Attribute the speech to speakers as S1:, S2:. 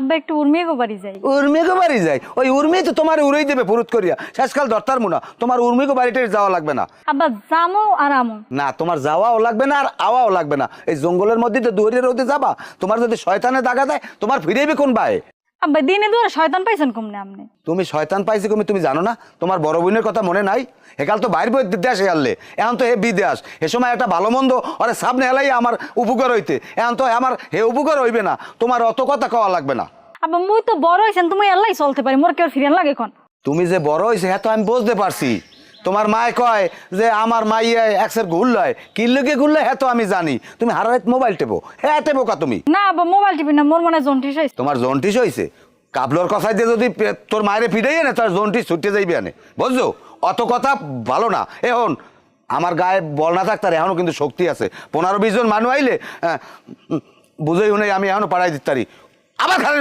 S1: আব্বা একটু উর্মিয়ে বাড়ি যাই।
S2: উর্মিগো বাড়ি যাই? ওই উর্মি তো তোমার উড়েই দেবে পুরুত করিয়া। শেষকাল দরতার মুনা। তোমার উর্মিগো বাড়িতে যাওয়া লাগবে না।
S1: আব্বা জামো আর আমো।
S2: না তোমার যাওয়াও লাগবে না আর আওয়াও লাগবে না। এই জঙ্গলের মধ্যে তো রোদে যাবা। তোমার যদি শয়তানে দাগা দেয় তোমার ফিরেবে কোন বায়ে?
S1: আব্বা দিনে দুয়ারে শয়তান পাইছেন কমনে আপনি?
S2: তুমি শয়তান পাইছি তুমি তুমি জানো না? তোমার বড় বোনের কথা মনে নাই? একাল তো বাইর বই দেশে আনলে এখন তো হে বিদেশ। এ সময় একটা ভালো মন্দ ওরে সামনে এলাই আমার উপকার হইতে। এখন তো আমার হে উপকার হইবে না। তোমার অত কথা কওয়া লাগবে না।
S1: আব্বা মুই তো বড় হয়েছেন তুমি এলাই চলতে পারি। মোর কেউ ফিরিয়ান লাগে এখন?
S2: তুমি যে বড় হইছে হ্যাঁ তো আমি বুঝতে পারছি। তোমার মায় কয় যে আমার মাইয়া একসের ঘুরলয়। কিল্লকে ঘুরলে হ্যাঁ তো আমি জানি। তুমি হারাত মোবাইল টেপো। হ্যাঁ টেপো কা তুমি?
S1: না আব্বা মোবাইল টিপি না মোর মনে হয় জন্টিস হয়েছে
S2: তোমার জন্টিস হয়েছে কাবলোর কথায় দিয়ে যদি পে- তোর মায়ের ফিটাইয়ে না তার জন্টিস ছুটে যাইবে আনে। বুঝছ? অত কথা ভালো না। এখন আমার গায়ে বল না থাকতার এখনও কিন্তু শক্তি আছে। পনেরো বিশ জন মানুষ আইলে আহ, উম, বুঝেই উনি আমি এখনও পাড়াই দিতে পারি আবার খালি